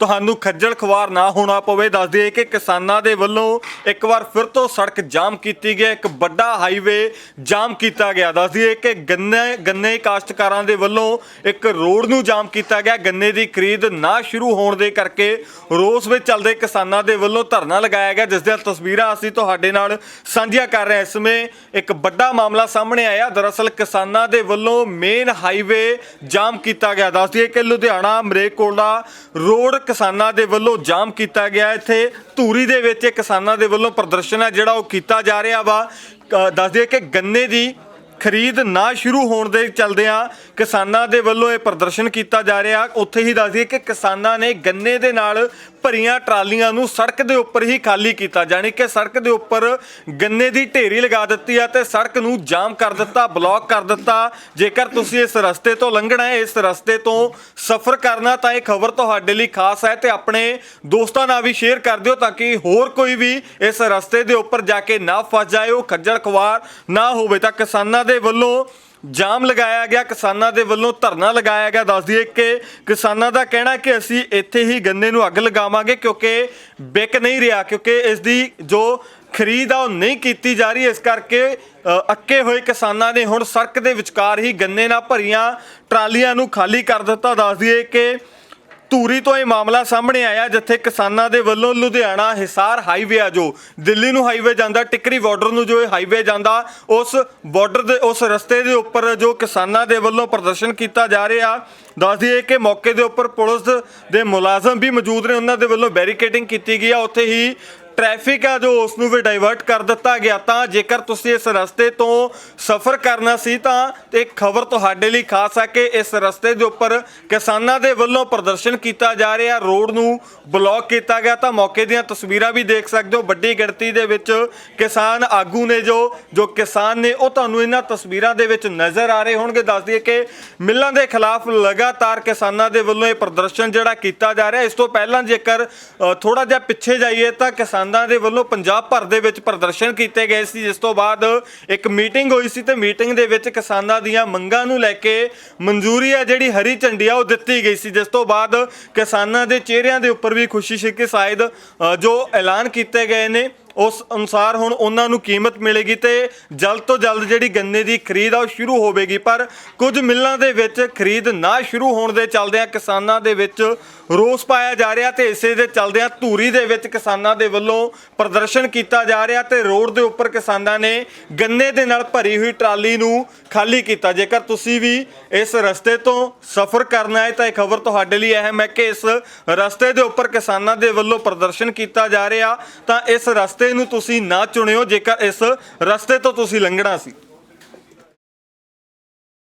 ਤੁਹਾਨੂੰ ਖੱਜਲ ਖਵਾਰ ਨਾ ਹੋਣਾ ਪਵੇ। ਦੱਸ ਦਈਏ ਕਿ ਕਿਸਾਨਾਂ ਦੇ ਵੱਲੋਂ ਇੱਕ ਵਾਰ ਫਿਰ ਤੋਂ ਸੜਕ ਜਾਮ ਕੀਤੀ ਗਈ ਇੱਕ ਵੱਡਾ ਹਾਈਵੇ ਜਾਮ ਕੀਤਾ ਗਿਆ। ਦੱਸ ਦਈਏ ਕਿ ਗੰਨੇ ਗੰਨੇ ਕਾਸ਼ਤਕਾਰਾਂ ਦੇ ਵੱਲੋਂ ਇੱਕ ਰੋਡ ਨੂੰ ਜਾਮ ਕੀਤਾ ਗਿਆ। ਗੰਨੇ ਦੀ ਖਰੀਦ ਨਾ ਸ਼ੁਰੂ ਹੋਣ ਦੇ ਕਰਕੇ ਰੋਸ ਵਿੱਚ ਚੱਲਦੇ ਕਿਸਾਨਾਂ ਦੇ ਵੱਲੋਂ ਧਰਨਾ ਲਗਾਇਆ ਗਿਆ, ਜਿਸ ਦੀਆਂ ਤਸਵੀਰਾਂ ਅਸੀਂ ਤੁਹਾਡੇ ਨਾਲ ਸਾਂਝੀਆਂ ਕਰ ਰਹੇ ਹਾਂ। ਇਸ ਸਮੇਂ ਇੱਕ ਵੱਡਾ ਮਾਮਲਾ ਸਾਹਮਣੇ ਆਇਆ। ਦਰਅਸਲ ਕਿਸਾਨਾਂ ਦੇ ਵੱਲੋਂ ਮੇਨ ਹਾਈਵੇ ਜਾਮ ਕੀਤਾ ਗਿਆ। ਦੱਸ ਦਈਏ ਕਿ ਲੁਧਿਆਣਾ ਮਰੇਕੋਲਾ ਰੋਡ ਕਿਸਾਨਾਂ ਦੇ ਵੱਲੋਂ ਜਾਮ ਕੀਤਾ ਗਿਆ ਇੱਥੇ ਧੂਰੀ ਦੇ ਵਿੱਚ ਇਹ ਕਿਸਾਨਾਂ ਦੇ ਵੱਲੋਂ ਪ੍ਰਦਰਸ਼ਨ ਹੈ ਜਿਹੜਾ ਉਹ ਕੀਤਾ ਜਾ ਰਿਹਾ ਵਾ। ਅ, ਦੱਸ ਦਈਏ ਕਿ ਗੰਨੇ ਦੀ ਖਰੀਦ ਨਾ ਸ਼ੁਰੂ ਹੋਣ ਦੇ ਚਲਦਿਆਂ ਕਿਸਾਨਾਂ ਦੇ ਵੱਲੋਂ ਇਹ ਪ੍ਰਦਰਸ਼ਨ ਕੀਤਾ ਜਾ ਰਿਹਾ। ਉੱਥੇ ਹੀ ਦੱਸ ਦਈਏ ਕਿ ਕਿਸਾਨਾਂ ਨੇ ਗੰਨੇ ਦੇ ਨਾਲ ਭਰੀਆਂ ਟਰਾਲੀਆਂ ਨੂੰ ਸੜਕ ਦੇ ਉੱਪਰ ਹੀ ਖਾਲੀ ਕੀਤਾ। ਜਾਣੀ ਕਿ ਸੜਕ ਦੇ ਉੱਪਰ ਗੰਨੇ ਦੀ ਢੇਰੀ ਲਗਾ ਦਿੱਤੀ ਆ ਤੇ ਸੜਕ ਨੂੰ ਜਾਮ ਕਰ ਦਿੱਤਾ, ਬਲੌਕ ਕਰ ਦਿੱਤਾ। ਜੇਕਰ ਤੁਸੀਂ ਇਸ ਰਸਤੇ ਤੋਂ ਲੰਘਣਾ ਹੈ, ਇਸ ਰਸਤੇ ਤੋਂ ਸਫ਼ਰ ਕਰਨਾ ਤਾਂ ਇਹ ਖਬਰ ਤੁਹਾਡੇ ਲਈ ਖਾਸ ਹੈ ਤੇ ਆਪਣੇ ਦੋਸਤਾਂ ਨਾਲ ਵੀ ਸ਼ੇਅਰ ਕਰ ਦਿਓ ਤਾਂ ਕਿ ਹੋਰ ਕੋਈ ਵੀ ਇਸ ਰਸਤੇ ਦੇ ਉੱਪਰ ਜਾ ਕੇ ਨਾ ਫਸ ਜਾਏ, ਉਹ ਖੱਜਲ ਖਵਾਰ ਨਾ ਹੋਵੇ ਤਾਂ ਕਿਸਾਨਾਂ ਦੇ ਵੱਲੋਂ ਜਾਮ ਲਗਾਇਆ ਗਿਆ, ਕਿਸਾਨਾਂ ਦੇ ਵੱਲੋਂ ਧਰਨਾ ਲਗਾਇਆ ਗਿਆ। ਦੱਸ ਦਈਏ ਕਿ ਕਿਸਾਨਾਂ ਦਾ ਕਹਿਣਾ ਕਿ ਅਸੀਂ ਇੱਥੇ ਹੀ ਗੰਨੇ ਨੂੰ ਅੱਗ ਲਗਾਵਾਂਗੇ ਕਿਉਂਕਿ ਵਿਕ ਨਹੀਂ ਰਿਹਾ, ਕਿਉਂਕਿ ਇਸ ਦੀ ਜੋ ਖਰੀਦ ਆ ਉਹ ਨਹੀਂ ਕੀਤੀ ਜਾ ਰਹੀ। ਇਸ ਕਰਕੇ ਅੱਕੇ ਹੋਏ ਕਿਸਾਨਾਂ ਨੇ ਹੁਣ ਸੜਕ ਦੇ ਵਿਚਕਾਰ ਹੀ ਗੰਨੇ ਨਾਲ ਭਰੀਆਂ ਟਰਾਲੀਆਂ ਨੂੰ ਖਾਲੀ ਕਰ ਦਿੱਤਾ। ਦੱਸ ਦਈਏ ਕਿ ਧੂਰੀ ਤੋਂ ਇਹ ਮਾਮਲਾ ਸਾਹਮਣੇ ਆਇਆ ਜਿੱਥੇ ਕਿਸਾਨਾਂ ਦੇ ਵੱਲੋਂ ਲੁਧਿਆਣਾ ਹਿਸਾਰ ਹਾਈਵੇ ਆ ਜੋ ਦਿੱਲੀ ਨੂੰ ਹਾਈਵੇ ਜਾਂਦਾ, ਟਿਕਰੀ ਬਾਰਡਰ ਨੂੰ ਜੋ ਇਹ ਹਾਈਵੇ ਜਾਂਦਾ, ਉਸ ਬਾਰਡਰ ਦੇ, ਉਸ ਰਸਤੇ ਦੇ ਉੱਪਰ ਜੋ ਕਿਸਾਨਾਂ ਦੇ ਵੱਲੋਂ ਪ੍ਰਦਰਸ਼ਨ ਕੀਤਾ ਜਾ ਰਿਹਾ, ਦੱਸ ਦਈਏ ਕਿ ਮੌਕੇ ਦੇ ਉੱਪਰ ਪੁਲਿਸ ਦੇ ਮੁਲਾਜ਼ਮ ਵੀ ਮੌਜੂਦ ਨੇ, ਉਹਨਾਂ ਦੇ ਵੱਲੋਂ ਬੈਰੀਕੇਡਿੰਗ ਕੀਤੀ ਗਈ ਆ, ਉੱਥੇ ਹੀ ਟ੍ਰੈਫਿਕ ਆ ਜੋ ਉਸ ਨੂੰ ਵੀ ਡਾਇਵਰਟ ਕਰ ਦਿੱਤਾ ਗਿਆ, ਤਾਂ ਜੇਕਰ ਤੁਸੀਂ ਇਸ ਰਸਤੇ ਤੋਂ ਸਫ਼ਰ ਕਰਨਾ ਸੀ ਤਾਂ ਤੇ ਖਬਰ ਤੁਹਾਡੇ ਲਈ ਖਾਸ ਹੈ ਕਿ ਇਸ ਰਸਤੇ ਦੇ ਉੱਪਰ ਕਿਸਾਨਾਂ ਦੇ ਵੱਲੋਂ ਪ੍ਰਦਰਸ਼ਨ ਕੀਤਾ ਜਾ ਰਿਹਾ, ਰੋਡ ਨੂੰ ਬਲੌਕ ਕੀਤਾ ਗਿਆ, ਤਾਂ ਮੌਕੇ ਦੀਆਂ ਤਸਵੀਰਾਂ ਵੀ ਦੇਖ ਸਕਦੇ ਹੋ। ਵੱਡੀ ਗਿਣਤੀ ਦੇ ਵਿੱਚ ਕਿਸਾਨ ਆਗੂ ਨੇ ਜੋ ਜੋ ਕਿਸਾਨ ਨੇ, ਉਹ ਤੁਹਾਨੂੰ ਇਹਨਾਂ ਤਸਵੀਰਾਂ ਦੇ ਵਿੱਚ ਨਜ਼ਰ ਆ ਰਹੇ ਹੋਣਗੇ। ਦੱਸ ਦਈਏ ਕਿ ਮਿੱਲਾਂ ਦੇ ਖਿਲਾਫ ਲਗਾਤਾਰ ਕਿਸਾਨਾਂ ਦੇ ਵੱਲੋਂ ਇਹ ਪ੍ਰਦਰਸ਼ਨ ਜਿਹੜਾ ਕੀਤਾ ਜਾ ਰਿਹਾ। ਇਸ ਤੋਂ ਪਹਿਲਾਂ ਜੇਕਰ ਥੋੜਾ ਜਿਹਾ ਪਿੱਛੇ ਜਾਈਏ ਤਾਂ ਕਿਸਾਨ ਦੇ ਵੱਲੋਂ ਪੰਜਾਬ ਭਰ ਦੇ ਵਿੱਚ ਪ੍ਰਦਰਸ਼ਨ ਕੀਤੇ ਗਏ ਸੀ, ਜਿਸ ਤੋਂ ਬਾਅਦ ਇੱਕ ਮੀਟਿੰਗ ਹੋਈ ਸੀ ਤੇ ਮੀਟਿੰਗ ਦੇ ਵਿੱਚ ਕਿਸਾਨਾਂ ਦੀਆਂ ਮੰਗਾਂ ਨੂੰ ਲੈ ਕੇ ਮਨਜ਼ੂਰੀ ਆ ਜਿਹੜੀ ਹਰੀ ਝੰਡੀ ਆ, ਉਹ ਦਿੱਤੀ ਗਈ ਸੀ, ਜਿਸ ਤੋਂ ਬਾਅਦ ਕਿਸਾਨਾਂ ਦੇ ਚਿਹਰਿਆਂ ਦੇ ਉੱਪਰ ਵੀ ਖੁਸ਼ੀ ਸੀ ਕਿ ਸ਼ਾਇਦ ਜੋ ਐਲਾਨ ਕੀਤੇ ਗਏ ਨੇ। ਉਸ ਅਨੁਸਾਰ ਹੁਣ ਉਹਨਾਂ ਨੂੰ ਕੀਮਤ ਮਿਲੇਗੀ ਤੇ ਜਲਦ ਤੋਂ ਜਲਦ ਜਿਹੜੀ ਗੰਨੇ ਦੀ ਖਰੀਦ ਆ ਉਹ ਸ਼ੁਰੂ ਹੋਵੇਗੀ। ਪਰ ਕੁਝ ਮਿੱਲਾਂ ਦੇ ਵਿੱਚ ਖਰੀਦ ਨਾ ਸ਼ੁਰੂ ਹੋਣ ਦੇ ਚਲਦਿਆਂ ਕਿਸਾਨਾਂ ਦੇ ਵਿੱਚ ਰੋਸ ਪਾਇਆ ਜਾ ਰਿਹਾ ਤੇ ਇਸੇ ਦੇ ਚਲਦਿਆਂ ਧੂਰੀ ਦੇ ਵਿੱਚ ਕਿਸਾਨਾਂ ਦੇ ਵੱਲੋਂ ਪ੍ਰਦਰਸ਼ਨ ਕੀਤਾ ਜਾ ਰਿਹਾ ਤੇ ਰੋਡ ਦੇ ਉੱਪਰ ਕਿਸਾਨਾਂ ਨੇ ਗੰਨੇ ਦੇ ਨਾਲ ਭਰੀ ਹੋਈ ਟਰਾਲੀ ਨੂੰ ਖਾਲੀ ਕੀਤਾ। ਜੇਕਰ ਤੁਸੀਂ ਵੀ ਇਸ ਰਸਤੇ ਤੋਂ ਸਫ਼ਰ ਕਰਨਾ ਹੈ, ਤਾਂ ਇਹ ਖਬਰ ਤੁਹਾਡੇ ਲਈ ਅਹਿਮ ਹੈ ਕਿ ਇਸ ਰਸਤੇ ਦੇ ਉੱਪਰ ਕਿਸਾਨਾਂ ਦੇ ਵੱਲੋਂ ਪ੍ਰਦਰਸ਼ਨ ਕੀਤਾ ਜਾ ਰਿਹਾ, ਤਾਂ ਇਸ ਰਸਤੇ ਨੂੰ ਤੁਸੀਂ ਨਾ ਚੁਣਿਓ। ਜੇਕਰ ਇਸ ਰਸਤੇ ਤੋਂ ਤੁਸੀਂ ਲੰਘਣਾ ਸੀ।